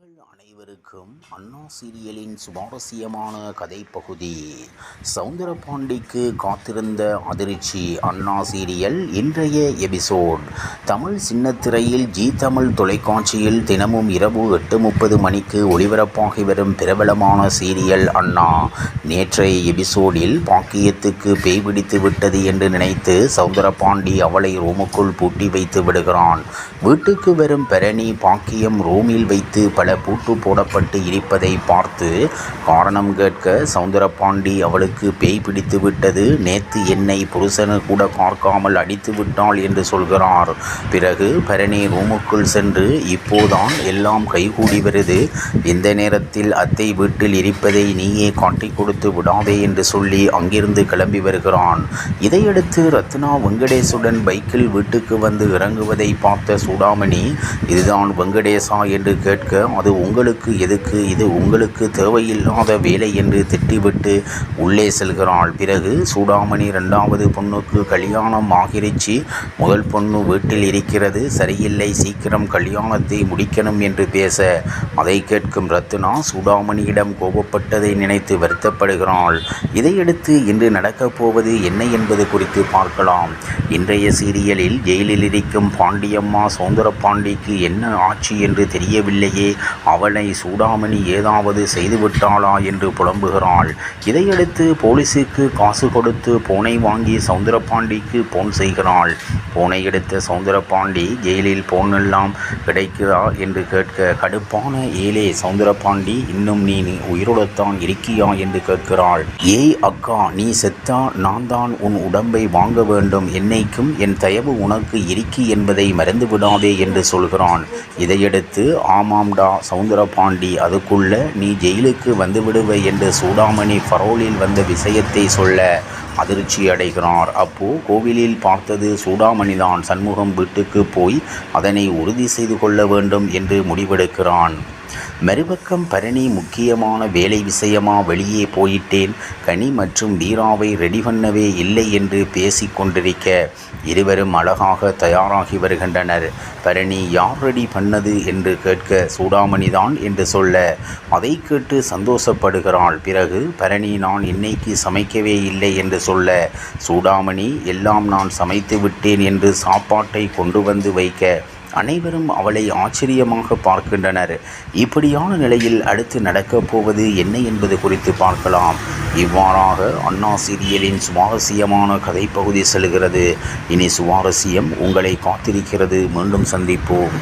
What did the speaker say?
நேயர்கள் அனைவருக்கும் அண்ணா சீரியலின் சுவாரஸ்யமான கதை பகுதி சவுந்தரபாண்டிக்கு காத்திருந்த அதிர்ச்சி அண்ணா சீரியல் இன்றைய எபிசோட். தமிழ் சின்னத்திரையில் ஜி தமிழ் தொலைக்காட்சியில் தினமும் இரவு எட்டு முப்பது மணிக்கு ஒளிபரப்பாகி வரும் பிரபலமான சீரியல் அண்ணா. நேற்றைய எபிசோடில் பாக்கியத்துக்கு பேய் பிடித்து விட்டது என்று நினைத்து சவுந்தரபாண்டி அவளை ரூமுக்குள் பூட்டி வைத்து விடுகிறான். வீட்டுக்கு வரும் பரணி பாக்கியம் ரூமில் வைத்து பல பூட்டு போடப்பட்டு இருப்பதை பார்த்து காரணம் கேட்க சவுந்தரபாண்டி அவளுக்கு பேய் பிடித்து விட்டது. நேத்து என்னை புருஷனு கூட பார்க்காமல் அடித்து விட்டாள் என்று சொல்கிறார். பிறகு பரணி ரூமுக்குள் சென்று இப்போதான் எல்லாம் கைகூடி வருது. இந்த நேரத்தில் அத்தை வீட்டில் இருப்பதை நீயே காட்டிக் கொடுத்து விடாதே என்று சொல்லி அங்கிருந்து கிளம்பி வருகிறான். இதையடுத்து ரத்னா வெங்கடேசுடன் பைக்கில் வீட்டுக்கு வந்து இறங்குவதை பார்த்த சூடாமணி இதுதான் வெங்கடேசா என்று கேட்க அது உங்களுக்கு எதுக்கு? இது உங்களுக்கு தேவையில்லாத வேலை என்று திட்டிவிட்டு உள்ளே செல்கிறாள். பிறகு சூடாமணி ரெண்டாவது பொண்ணுக்கு கல்யாணம் ஆகிருச்சு. முதல் பொண்ணு வீட்டில் இருக்கிறது. சரியில்லை. சீக்கிரம் கல்யாணத்தை முடிக்கணும் என்று பேச அதை கேட்கும் ரத்னா சூடாமணியிடம் கோபப்பட்டதை நினைத்து வருத்தப்படுகிறாள். இதையடுத்து இன்று நடக்கப் போவது என்ன என்பது குறித்து பார்க்கலாம். இன்றைய சீரியலில் ஜெயிலில் இருக்கும் பாண்டியம்மா சௌந்தர பாண்டிக்கு என்ன ஆட்சி என்று தெரியவில்லையே. அவளை சூடாமணி ஏதாவது செய்துவிட்டாளா என்று புலம்புகிறாள். இதையடுத்து போலீஸுக்கு காசு கொடுத்து போனை வாங்கி சௌந்தரபாண்டிக்கு போன் செய்கிறாள். போனை எடுத்த சௌந்தரபாண்டி ஜெயிலில் போன் எல்லாம் கிடைக்கிறா என்று கேட்க கடுப்பான ஏலே சௌந்தரபாண்டி இன்னும் நீ உயிரோடத்தான் இருக்கியா? என்று கேட்கிறாள். ஏய் அக்கா நீ செத்தா நான் தான் உன் உடம்பை வாங்க வேண்டும். என்னைக்கும் என் தயவு உனக்கு இருக்கி என்பதை மறந்து விடாதே என்று சொல்கிறான். இதையடுத்து ஆமாம்டா சவுந்தரபாண்டி அதுக்குள்ள நீ ஜெயிலுக்கு வந்து விடுவை என்று சூடாமணி பரோலில் வந்த விஷயத்தை சொல்ல அதிர்ச்சி அடைகிறார். அப்போ கோவிலில் பார்த்தது சூடாமணிதான். சண்முகம் வீட்டுக்கு போய் அதனை உறுதி செய்து கொள்ள வேண்டும் என்று முடிவெடுக்கிறான். மறுபக்கம் பரணி முக்கியமான வேலை விஷயமா வெளியே போயிட்டேன். கனி மற்றும் வீராவை ரெடி பண்ணவே இல்லை என்று பேசி கொண்டிருக்க இருவரும் அழகாக தயாராகி வருகின்றனர். பரணி யார் ரெடி பண்ணது? என்று கேட்க சூடாமணிதான் என்று சொல்ல அதை கேட்டு சந்தோஷப்படுகிறாள். பிறகு பரணி நான் இன்னைக்கு சமைக்கவே இல்லை என்று சொல்ல சூடாமணி எல்லாம் நான் சமைத்து விட்டேன் என்று சாப்பாட்டை கொண்டு வந்து வைக்க அனைவரும் அவளை ஆச்சரியமாக பார்க்கின்றனர். இப்படியான நிலையில் அடுத்து நடக்கப் போவது என்ன என்பது குறித்து பார்க்கலாம். இவ்வாறாக அண்ணா சீரியலின் சுவாரஸ்யமான கதைப்பகுதி செல்கிறது. இனி சுவாரஸ்யம் உங்களை காத்திருக்கிறது. மீண்டும் சந்திப்போம்.